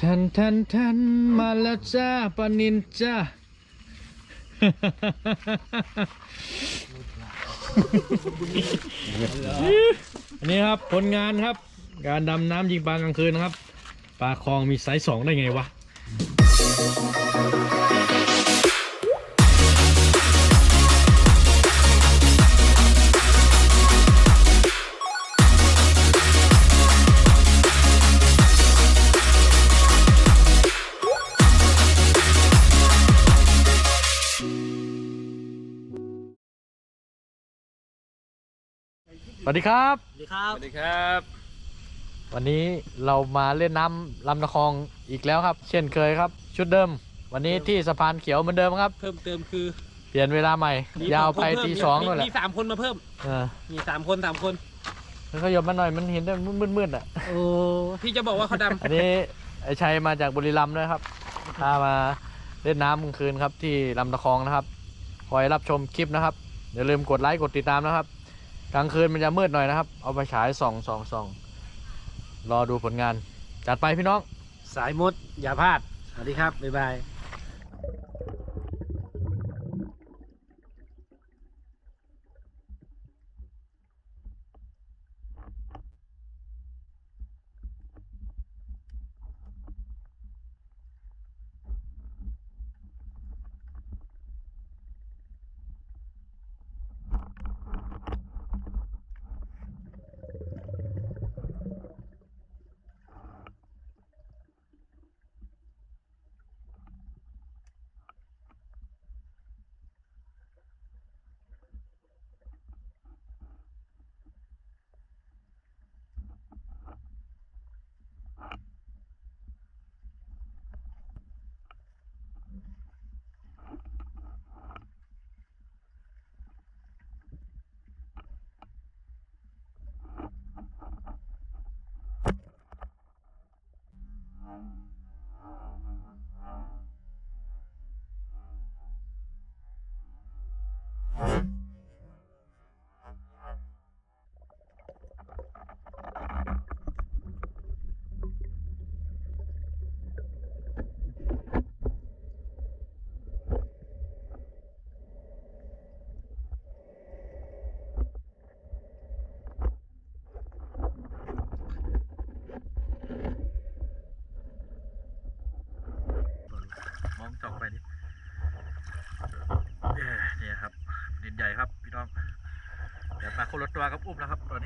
ทันทันทันมาแล้วจ้าปานินจ้า อันนี้ครับผลงานครับ การดำน้ำยิงปลากลางคืนนะครับ ปลาคลองมีไซส์สองได้ไงวะ สวัสดีครับ สวัสดีครับ สวัสดีครับ วันนี้เรามาเล่นน้ำลำตะคองอีกแล้วครับ เช่นเคยครับ ชุดเดิม วันนี้ที่สะพานเขียวเหมือนเดิมครับ เพิ่มเติมคือเปลี่ยนเวลาใหม่ มียาวไปเพิ่มตีมีสองมีนู่นแหละมีสามคนมาเพิ่ม เออมีสามคนสามคน แล้วขยบมาหน่อยมันเห็นได้มืดๆอะ โอ้พี่จะบอกว่าเขาดอันนี้ไอชัยมาจากบุรีรัมย์ด้วยครับพามาเล่นน้ำกลางคืนครับที่ลำตะคองนะครับ คอยรับชมคลิปนะครับ อย่าลืมกดไลค์กดติดตามนะครับ กลางคืนมันจะมืดหน่อยนะครับ เอาไปฉายส่องส่องส่องรอดูผลงาน จัดไปพี่น้อง สายมดอย่าพลาด สวัสดีครับ บ๊ายบาย มองส่องไปดินี่ครับดินใหญ่ครับพี่น้อง เดี๋ยวมา คนละตัวกับอุ้มนะครับตอน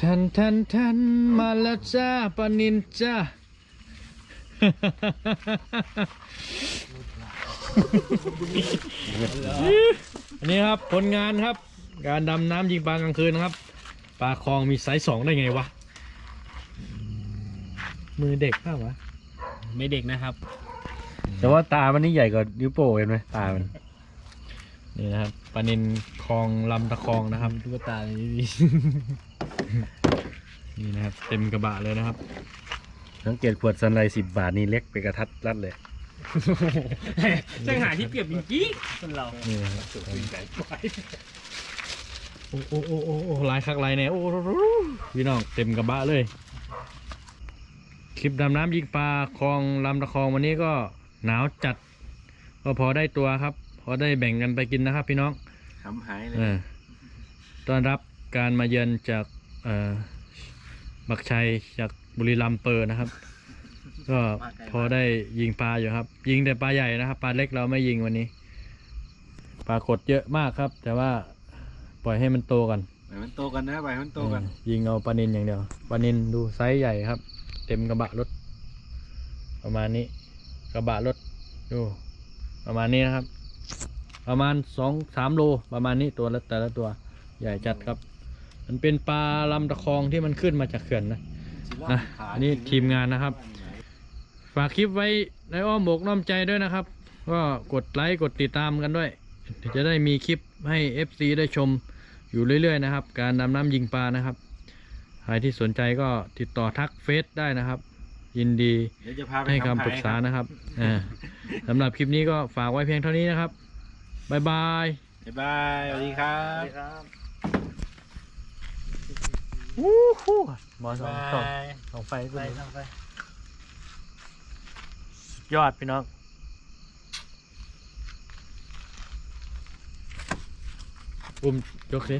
ทันทันทันมาแล้วจ้าปานินจ้าอันนี้ครับผลงานครับ การดำน้ำยิงปลากลางคืนครับ ปลาคลองมีไซส์สองได้ไงวะ มือเด็กเปล่าวะ ไม่เด็กนะครับ แต่ว่าตามันนี่ใหญ่กว่านิ้วโป้งเห็นไหมตามัน นี่นะครับปลานินคลองลำตะคองนะครับ ตุ๊กตาเลยนี่ นี่นะครับเต็มกระบะเลยนะครับ สังเกตขวดซันไลสิบบาทนี่เล็กไปกระทัดรัดเลย ช่างหาที่เปรียบจริงๆคนเรานี่นะครับโอ้โอ้โอ้โอ้โอ้ลายคักลายเนี่ยโอ้โหพี่น้องเต็มกระบะเลย คลิปดำน้ำยิงปลาคลองลำตะคองวันนี้ก็หนาวจัด ก็พอได้ตัวครับ พอได้แบ่งกันไปกินนะครับ พี่น้องทำหายเลยเออต้อนรับการมาเยือนจากเอ่อ บักชัยจากบุรีรัมย์เปอร์นะครับ ก็พอได้ยิงปลาอยู่ครับ ยิงแต่ปลาใหญ่นะครับ ปลาเล็กเราไม่ยิงวันนี้ ปลากดเยอะมากครับ แต่ว่าปล่อยให้มันโตกันไปมันโตกันนะไปมันโตกันเออยิงเอาปลานินอย่างเดียวปลานินดูไซส์ใหญ่ครับ เต็มกระบะรถ ประมาณนี้ กระบะรถดูประมาณนี้นะครับ ประมาณสองสามโลประมาณนี้ตัวละแต่ละตัวใหญ่จัดครับ มันเป็นปลาลำตะคองที่มันขึ้นมาจากเขื่อนนะนะอันนี้ทีมงานนะครับ ฝากคลิปไว้ในอ้อมอกน้อมใจด้วยนะครับ ก็กดไลค์กดติดตามกันด้วยเดี๋ยวจะได้มีคลิปให้ FC ได้ชมอยู่เรื่อยๆนะครับ การดำน้ำยิงปลานะครับใครที่สนใจก็ติดต่อทักเฟซได้นะครับ ยินดีเดี๋ยวจะพาไปให้ทำคำปรึกษาหยนะครับอ่าสำหรับคลิปนี้ก็ฝากไว้เพียงเท่านี้นะครับ บ๊ายบาย บ๊ายบาย สวัสดีครับ วู้ฮู้หมอสองสองสองไฟไปทำไปยอดพี่น้องอุ้มยกสิ